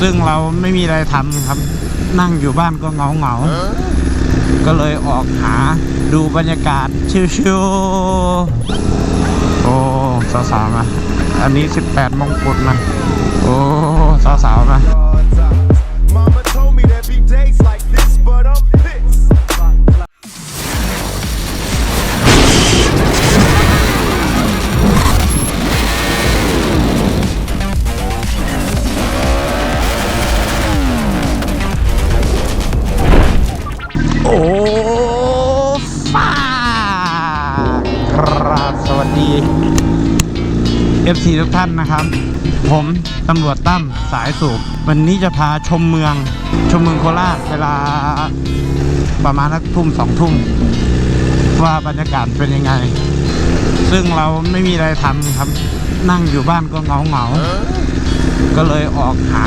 ซึ่งเราไม่มีอะไรทำครับ นั่งอยู่บ้านก็เหงาเหงาๆก็เลยออกหาดูบรรยากาศชิวๆโอ้สาวๆมาอันนี้ 18มงกุฎมันโอ้สาวๆมา FC ทุกท่านนะครับ ผมตำรวจตั้มสายสูบวันนี้จะพาชมเมือง ชมเมืองโคราชเวลาประมาณนักทุ่มสองทุ่มว่าบรรยากาศเป็นยังไง ซึ่งเราไม่มีอะไรทำครับ นั่งอยู่บ้านก็เหงาเหงาก็เลยออกหา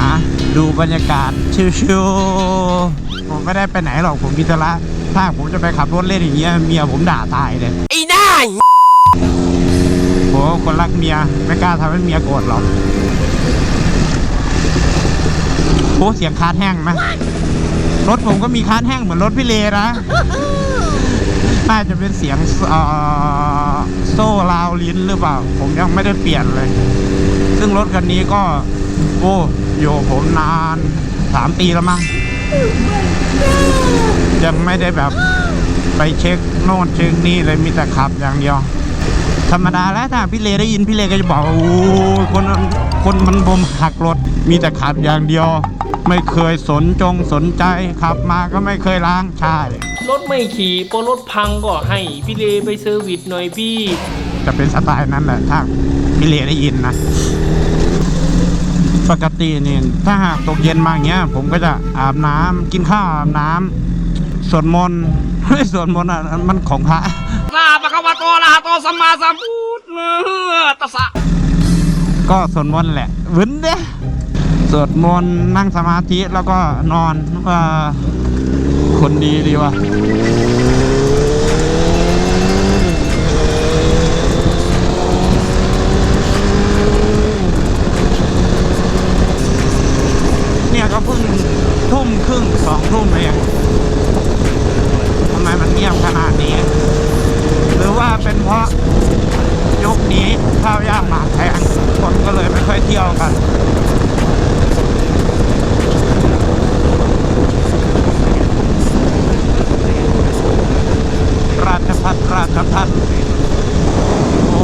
ดูบรรยากาศชิวๆผมไม่ได้ไปไหนหรอกผมกิจละถ้าผมจะไปขับรถเล่นอย่างเงี้ยเมียผมด่าตายเลยไอ้หน้า คนรักเมียไม่กล้าทำให้เมียโกรธหรอกโอ้เสียงคาร์ดแห้งไหมรถผมก็มีคาร์ดแห้งเหมือนรถพี่เลนะน่าจะเป็นเสียงโซ่ราวลิ้นหรือเปล่า ผมยังไม่ได้เปลี่ยนเลย ซึ่งรถคันนี้ก็ โอ้อยู่ผมนานสามปีแล้วมั้งยังไม่ได้แบบไปเช็คโน่นเช็คนี่เลยมีแต่ขับอย่างเดียว ธรรมดาแล้วถ้าพี่เลได้ยินพี่เลก็จะบอกว่าโอ้ยคนคนมันบมหักรถมีแต่ขับอย่างเดียว ไม่เคยสนจงสนใจขับมาก็ไม่เคยล้างใช่รถไม่ขี่พอรถพังก็ให้พี่เลไปเซอร์วิสหน่อยพี่จะเป็นสไตล์นั้นแหละถ้าพี่เลได้ยินนะปกตินี่ถ้าหากตกเย็นมาอย่างเงี้ย ผมก็จะอาบน้ำกินข้าวอาบน้ำสวดมนต์ไม่สวดมนต์อะมันของพระ ลาปะคะวะโตลาโตสัมมาสัมพุทธัสสะก็สวดมนต์แหละวึนเด้สวดมนต์นั่งสมาธิแล้วก็นอนว่าคนดีดีวะเนี่ยก็เพิ่งทุ่มครึ่งสองทุ่มเองทำไมมันเงียบขนาดนี้ หรือว่าเป็นเพราะยุคนี้ข้าวยากหมากแพงคนก็เลยไม่ค่อยเที่ยวกันราชพัฒราชพัฒโอ้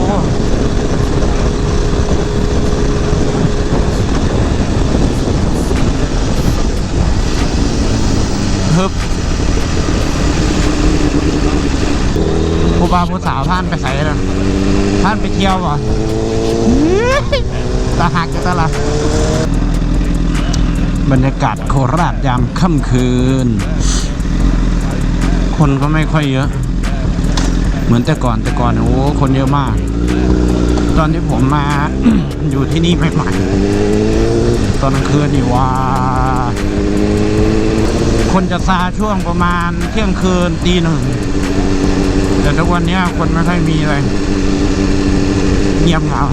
ฮึบผู้บ่าวผู้สาวท่านไปใส่เลยท่านไป เที่ยวบ่ตาหักจะตะละบรรยากาศโคราชยามค่ำคืน คนก็ไม่ค่อยเยอะ เหมือนแต่ก่อนแต่ก่อนโอ้คนเยอะมาก ตอนที่ผมมาอยู่ที่นี่ใหม่ๆตอนกลางคืนนี่ว่าคนจะซาช่วงประมาณเที่ยงคืนตีหนึ่งแต่ทุกวันนี้คนไม่ค่อยมีเลย เงียบเหงา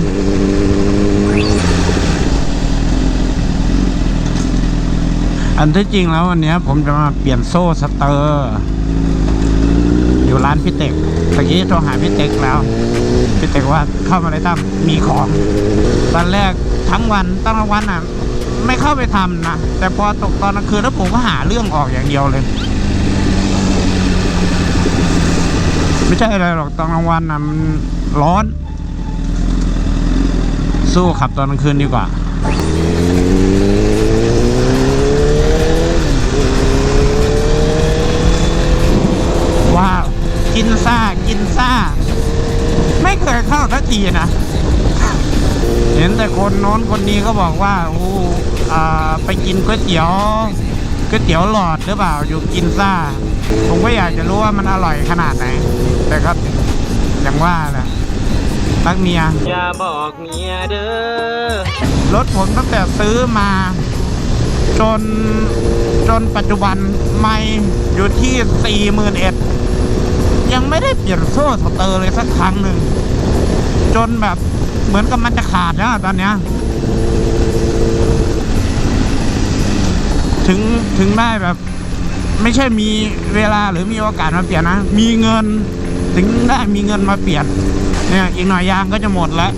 อันที่จริงแล้ววันนี้ผมจะมาเปลี่ยนโซ่สเตอร์ อยู่ร้านพี่เต็กตะกี้โทรหาพี่เต็กแล้วพี่เต็กว่าเข้ามาเลยตั้มมีของ ตอนแรกทั้งวันตั้งแต่วันอะ ไม่เข้าไปทำนะ แต่พอตกตอนกลางคืนแล้วผมก็หาเรื่องออกอย่างเดียวเลย ไม่ใช่อะไรหรอกตอนกลางวันนะมันร้อน สู้ขับตอนกลางคืนดีกว่าว้าว กินซ่า กินซ่า ไม่เคยเข้าสักทีนะ เห็นแต่คนโน้นคนนี้ก็บอกว่าโอ้อ่าไปกินก๋วยเตี๋ยวก๋วยเตี๋ยวหลอดหรือเปล่าอยู่กินซ่า ผมก็อยากจะรู้ว่ามันอร่อยขนาดไหน แต่ก็อย่างว่าแหละ รักเมีย อย่าบอกเมียเด้อ รถผมตั้งแต่ซื้อมา จนจนปัจจุบันไม่อยู่ที่สี่หมื่นเอ็ดยังไม่ได้เปลี่ยนโซ่สเตอร์เลยสักครั้งหนึ่ง จนแบบเหมือนกับมันจะขาดแล้วตอนเนี้ยถึงถึงได้แบบ ไม่ใช่มีเวลาหรือมีโอกาสมาเปลี่ยนนะ มีเงิน ถึงได้มีเงินมาเปลี่ยนเนี่ยอีกหน่อยยางก็จะหมดแล้ว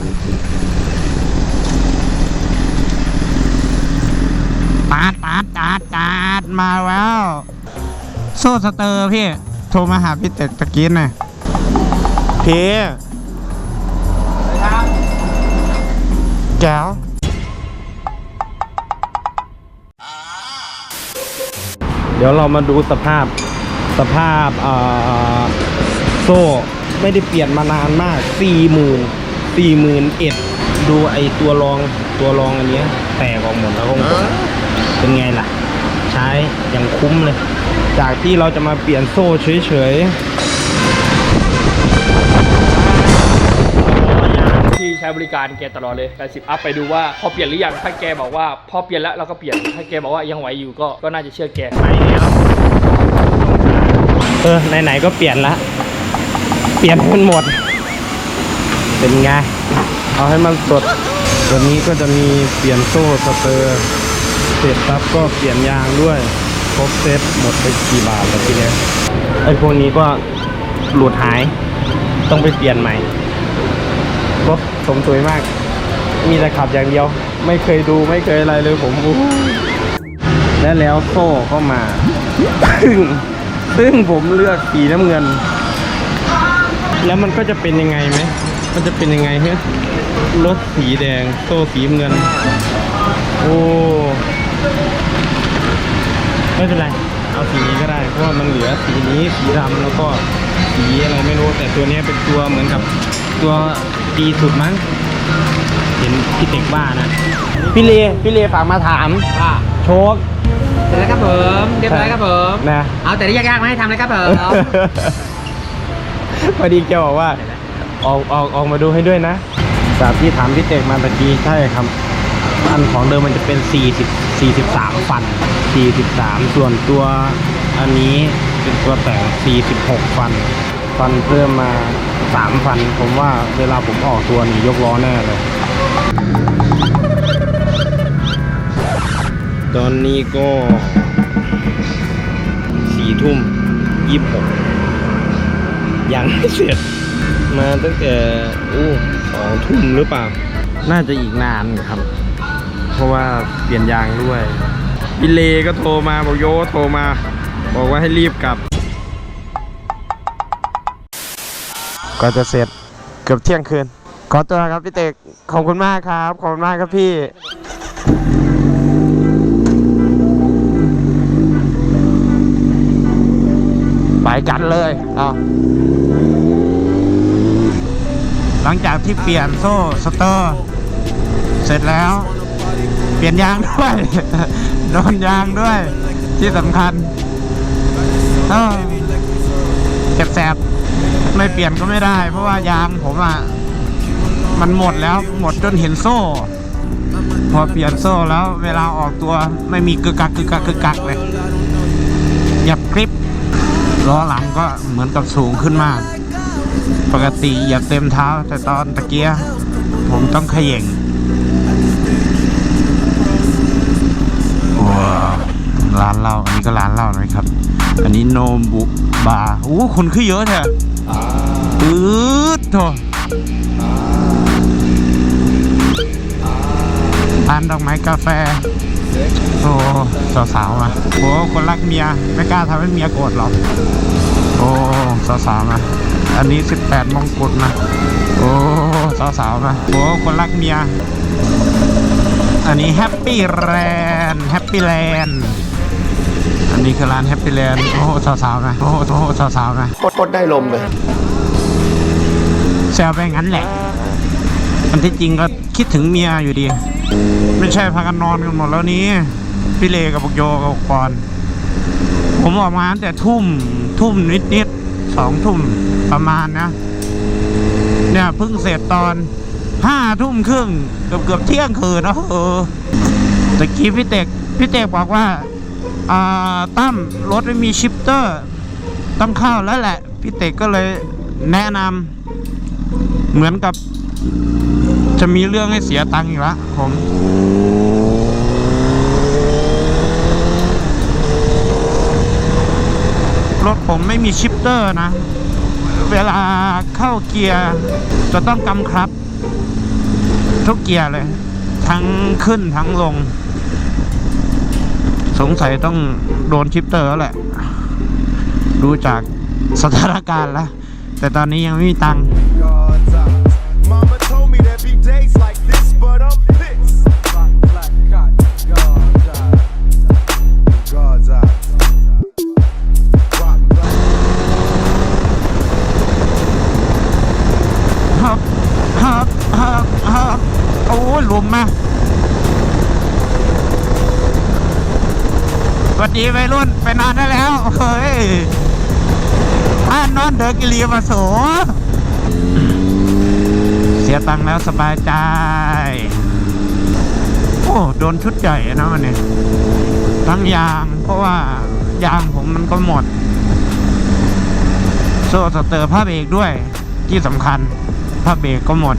ตาดตาดตาดตาดมาแล้ว โซ่สเตอร์พี่ โทรมาหาพี่เต็ดตะกี้หน่อยพี่แก้วเดี๋ยวเรามาดูสภาพสภาพอ่อ โซ่ไม่ได้เปลี่ยนมานานมากสี่หมื่นสี่หมื่นเอ็ดดูไอตัวรองตัวรองอันเนี้ย แตกออกหมดแล้วก็เป็นไงล่ะ ใช้อย่างคุ้มเลย จากที่เราจะมาเปลี่ยนโซ่เฉยที่ใช้บริการแกตลอดเลยแต่สิบอัพไปดูว่าพอเปลี่ยนหรือยังถ้าแกบอกว่าพอเปลี่ยนแล้วเราก็เปลี่ยน ถ้าแกบอกว่ายังไหวอยู่ก็ก็น่าจะเชื่อแกๆไปแล้วเออไหนๆก็เปลี่ยนละ เปลี่ยนให้มันหมด เป็นไง เอาให้มันสด ตัวนี้ก็จะมีเปลี่ยนโซ่สเตอร์เสร็จปั๊บก็เปลี่ยนยางด้วย ครบเซ็ตหมดไปกี่บาทแล้วทีเนี้ยไอ้พวกนี้ก็หลุดหาย ต้องไปเปลี่ยนใหม่รถสมสวยมาก มีแต่ขับอย่างเดียว ไม่เคยดูไม่เคยอะไรเลยผมอู้หูและแล้วโซ่ก็มา ซึ่งซึ่งผมเลือกสีน้ำเงิน แล้วมันก็จะเป็นยังไงไหมมันจะเป็นยังไงเฮ้ยรถสีแดงโซ่สีเงิน โอ้ไม่เป็นไร เอาสีนี้ก็ได้ เพราะว่ามันเหลือสีนี้สีดำแล้วก็สีอะไรไม่รู้ แต่ตัวเนี้ยเป็นตัวเหมือนกับตัวดีสุดมั้ง เห็นพี่เต็กว่านะ พี่เลพี่เลฝากมาถามว่าโชคเสร็จแล้วครับผมเรียบร้อยครับผมนะเอาแต่ที่ยากๆมาให้ทำเลยครับผม พอดีแกบอกว่า ออกออกออกมาดูให้ด้วยนะจากที่ถามพี่เต็กมาตะกี้ใช่ครับอันของเดิมมันจะเป็น 40 43 ฟัน 43 ส่วนตัวอันนี้เป็นตัวแต่ง 46 ฟัน ฟันเพิ่มมา 3 ฟัน ผมว่าเวลาผมออกตัวนี่ยกล้อแน่เลย ตอนนี้ก็สี่ทุ่มยี่สิบหก ยังไม่เสร็จ มาตั้งแต่อู้สองทุ่มหรือเปล่า น่าจะอีกนานครับ เพราะว่าเปลี่ยนยางด้วยบิเลก็โทรมาบอกโยโทรมา บอกว่าให้รีบกลับ ก็จะเสร็จเกือบเที่ยงคืน ขอตัวครับพี่เตกขอบคุณมากครับ ขอบคุณมากครับพี่ ไปกันเลยเอาหลังจากที่เปลี่ยนโซ่สเตอร์ เสร็จแล้ว เปลี่ยนยางด้วย โดนยางด้วย ที่สำคัญเจ็บแสบไม่เปลี่ยนก็ไม่ได้ เพราะว่ายางผมอะมันหมดแล้วหมดจนเห็นโซ่ พอเปลี่ยนโซ่แล้วเวลาออกตัวไม่มีกึกกักกึกกักกึกกักเลยหยับกริป ล้อหลังก็เหมือนกับสูงขึ้นมาก ปกติเหยียบเต็มเท้า แต่ตอนตะเกียผมต้องเขย่งว้าวร้านเหล้าอันนี้ก็ร้านเหล้านะครับ อันนี้โนบุบาร์โอ้คนขึ้นเยอะเถอะอืดโถร้านดอกไม้กาแฟ โอ้สาวๆมาโอ้คนรักเมียไม่กล้าทำให้เมียโกรธหรอกโอ้สาวๆมาอันนี้ 18มงกุฎนะโอ้สาวๆมาโอ้คนรักเมียอันนี้แฮปปี้แลนด์แฮปปี้แลนด์อันนี้คือร้านแฮปปี้แลนด์โอ้สาวๆนะโอ้โอ้สาวๆนะโคตรได้ลมเลยแซวไปงั้นแหละ อันที่จริงก็คิดถึงเมียอยู่ดี ไม่ใช่พากันนอนกันหมดแล้วนี้ พี่เลกับปกโยกับกอนผมออกมาแต่ทุ่มทุ่มนิดนิดๆสองทุ่มประมาณนะ เนี่ยเพิ่งเสร็จตอนห้าทุ่มครึ่งเกือบเกือบเที่ยงคืนนะเออตะกี้พี่เตกพี่เตกบอกว่าอ่าตั้มรถไม่มีชิปเตอร์ต้องเข้าแล้วแหละ พี่เตกก็เลยแนะนำเหมือนกับ จะมีเรื่องให้เสียตังค์อีกและผม รถผมไม่มีชิปเตอร์นะ เวลาเข้าเกียร์ จะต้องกำครับ ทุกเกียร์เลย ทั้งขึ้นทั้งลง สงสัยต้องโดนชิปเตอร์แล้วแหละ ดูจากสถานการณ์แล้ว แต่ตอนนี้ยังไม่มีตังค์ วัสดีวัยรุ่นไปนานได้แล้วเฮ้ยอ่านนอนเดอกิลีมาโสเสียตังค์แล้วสบายใจ โอ้โดนชุดใหญ่นะวันนี้ทั้งยางเพราะว่ายางผมมันก็หมด โซ่สเตอร์ผ้าเบรกด้วยที่สำคัญผ้าเบรกก็หมด